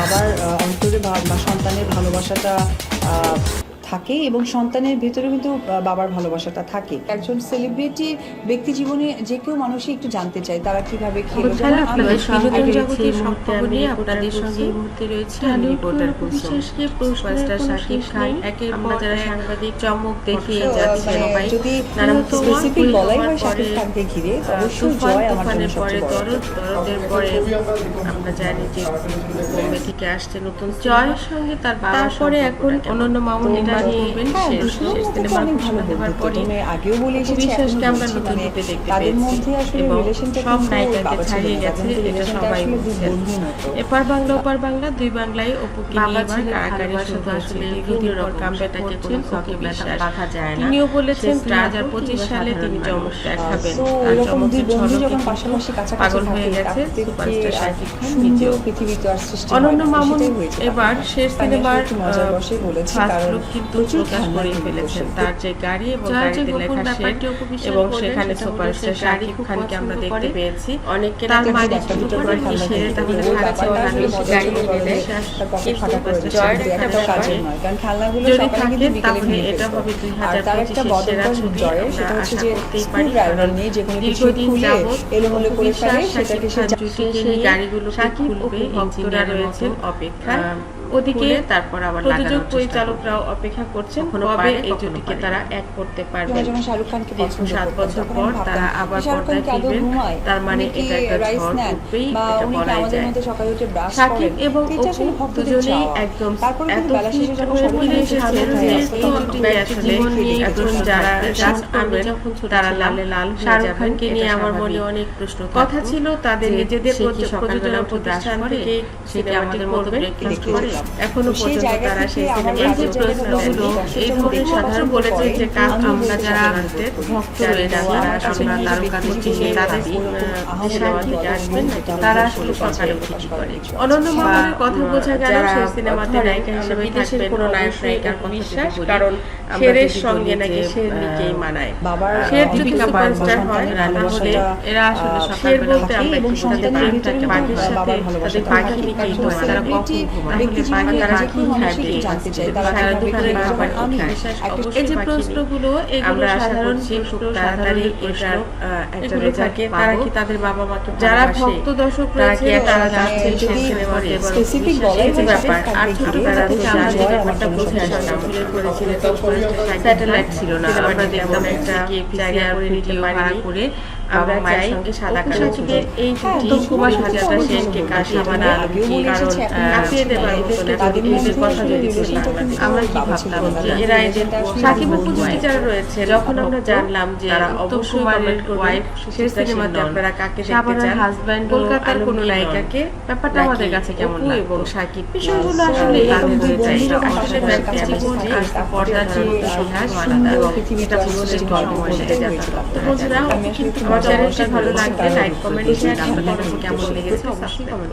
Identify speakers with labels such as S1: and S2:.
S1: বাবার অন্তরে বা- সন্তানের ভালোবাসাটা থাকে এবং সন্তানের ভেতরে কিন্তু বাবার ভালোবাসাটা থাকে। একজন সেলিব্রিটি ব্যক্তি জীবনে যে কেউ মানুষই একটু জানতে চায় তারা কীভাবে খেলো। আমি
S2: আপনাদের সঙ্গে মুহূর্তে আপনাদের সঙ্গে মুহূর্তে রয়েছে আমি রিপোর্টার কুলসুম সুপারস্টার শাকিব খান একের পর সাংবাদিক চমক দেখিয়ে যাচ্ছে। সবাই
S1: যদি
S2: নানা
S1: স্পেসিফিক বলাই হয়
S2: পরে,
S1: শাকিব খানকে ঘিরে অবশ্যই জয় আমার জন্য সবচেয়ে বড়
S2: দরদ দরদের পরে আমরা জানি যে বোম্বে থেকে আসছে নতুন জয়ের সঙ্গে তার তারপরে এখন অনন্য মামুন করবেন
S1: হ্যাঁ,
S2: শেষ শেষ
S1: মধ্যে তো ভালো
S2: দেওয়ার পরে
S1: তুমি আগেও বলে এসেছি,
S2: বিশ্বাসকে আমরা নতুন
S1: মানে
S2: রূপে দেখতে পেয়েছি। এবং সব নায়িকাকে ছাড়িয়ে গেছে এটা সবাই বুঝছেন এপার বাংলা ওপার বাংলা দুই বাংলায় অপুকে নিয়ে এবার কারাকারি শুধু আসলে
S3: আছে,
S2: দীর্ঘদিন
S3: বিভিন্ন
S2: পর
S3: রকম
S2: কামব্যাকটা করছেন অপু বিশ্বাস
S3: বাধা যায় না।
S2: তিনিও বলেছেন দুই হাজার পঁচিশ সালে তিনি চমক। দেখাবেন আর চমকের ঝলকে পাগল হয়ে গেছে সুপারস্টার শাকিব খান নিজেও
S1: পৃথিবীতে আর সৃষ্টি
S2: অনন্য মামুন এবার শেষ সিনেমার ফার্স্ট
S1: কারণ
S2: লুক কিন্তু
S1: প্রচুর কিন্তু
S2: ফেলেছেন। তার যে গাড়ি এবং গাড়িতে লেখা এবং সেখানে সুপারস্টার শাকিব খানকে আমরা দেখতে পেয়েছি। অনেককে
S1: তার একটা
S2: করে
S1: করে
S2: সেরে তাহলে
S1: গেল।
S2: কাছে
S1: ব্যাপারটা
S2: ওখানে গাড়ি
S1: মজার
S2: নিয়ে
S1: ব্যাপার।
S2: বিশ্বাস
S1: তার পকেট
S2: কিন্তু
S1: ফাঁকা করে দিচ্ছে,
S2: জয়ের একটা
S1: একটা কাজের নয়। কারণ খেলনাগুলো
S2: যদি থাকে তাহলে এটা হবে দুই হাজার পঁচিশের সেরা ছবি
S1: সেটা হচ্ছে
S2: আশা
S1: যে
S2: করতেই পারি
S1: ড্রাইভার
S2: কারণ
S1: নিয়ে যে কোনো কিছু
S2: দীর্ঘদিন
S1: খুলে
S2: যাবৎ
S1: এলোমেলো করে ফেলে, সেটাকে
S2: শাকিব
S1: সে
S2: খান গাড়িগুলো খুলবে
S3: ইঞ্জিনিয়ারের
S2: রয়েছেন
S3: আহ,
S2: ওদিকে
S3: তারপর আবার
S2: প্রযোজক পরিচালকরাও অপেক্ষা করছেন কবে এই জুটিকে তারা এক করতে পারবেন
S1: শাহরুখ খানকে
S2: সাত বছর পর তারা আবার পর্দায় ফিরবেন তার মানে এটা একটা ঝড় উঠবেই এটা বলাই যায় এবং অপু দুজনেই একদম এত
S1: কিন্তু বেলা শেষে
S2: ফিট হয়ে
S1: শাহরুখ
S2: এসেছেন
S1: এসেছেন,
S2: যে এই
S1: দিয়ে
S2: আসলে এখন যারা
S1: থাকবে।
S3: আমি যখন
S2: তারা লালে লাল
S3: শাহরুখ খানকে নিয়ে আমার মনে অনেক প্রশ্ন
S2: কথা ছিল তাদের নিজেদের প্রযোজনা প্রতিষ্ঠান থেকে সিনেমাটি?
S1: এখনও
S2: পর্যন্ত তারা সেই
S1: বলতে
S2: এই
S1: যখন
S2: সাধারণ বলেছে যে কাজ আমরা যারা ভক্ত রয়েছে
S1: আমার
S2: আমরা তারকা তারা
S1: করে
S2: থেকে আসবেন
S1: তারা
S2: তারা
S1: আসলে
S2: আসলে সকালে
S1: করে
S2: অনন্য
S1: বা,
S2: কথা বোঝা গেল সেই সিনেমাতে নায়িকা হিসেবে
S3: বিদেশের কোনো নায়ক নায়িকার
S2: বিশ্বাস কারণ শেরের সঙ্গে নাকি শের নিকেই মানায়।
S1: বাবার
S2: শের যদি সুপারস্টার হয়
S1: সন্তানের
S2: রান্না হলে
S1: ভালোবাসাটা,
S2: এরা আসলে শের বলতে আমরা কি বুঝতে
S1: সন্তানের
S2: পারি
S1: ভিতরে কিন্তু
S2: বাঘের সাথে তাদের পাখি নিকেই
S1: একজন
S2: তারা কখন ঘুমায় তারা কি খাবে
S1: কিন্তু তারা
S2: সারা
S1: আমি
S2: এই যে প্রশ্নগুলো এগুলো
S3: আমরা আশা
S2: সাধারণ প্রশ্ন
S3: খুব
S2: তাড়াতাড়ি
S3: তাড়াতাড়ি
S2: এটার
S3: এটার, আহ, একটা
S2: থাকে তারা কি তাদের বাবা মাকে
S3: যারা ভক্ত দর্শক রয়েছে, তারা
S2: যে ব্যাপার আর
S1: তারা জানে
S2: ব্যাপারটা বুঝে তখন
S3: স্যাটেলাইট ছিল না
S2: আমরা দেখলাম একটা জায়গায় করে আমরা চাই
S3: সাদা কালো
S2: সাকিবের এই
S1: হ্যাঁ,
S2: কুমার হাজারটা
S1: সুন্দর।
S2: বানানো
S1: আগেও বলে
S2: কারণ কাটিয়ে দেবার এত
S1: তাদের
S2: এদের কথা যদি বলি আমরা কি ভাবতাম যে এরা এদের সাকিব
S1: হয়।
S2: যারা রয়েছে যখন আমরা জানলাম যে
S3: তারা
S2: কুমারের
S3: কুমারের
S2: ওয়াইফ শেষ সিনেমাতে আপনারা কাকে দেখতে চান
S3: husband
S2: কলকাতার কোন নায়িকাকে
S3: ব্যাপারটা আমাদের কাছে কেমন লাগতো?
S2: এবং সাকিব
S3: বিষয়গুলো
S2: So,
S3: আসলে তাদের হয়ে যায়।
S1: যখন
S3: আসলে
S1: থাকে,
S3: পর্দার
S1: যে, সুন্দর
S3: আলাদা এবং এটা
S1: সৃষ্টি
S3: জীবনের
S1: হয়, হয়েছিল।
S3: তো
S2: বন্ধুরা কিন্তু চ্যানেলটি ভালো লাগলে লাইক কমেন্ট শেয়ার আপনাদের কাছে
S1: কেমন
S2: লেগেছে অবশ্যই কমেন্ট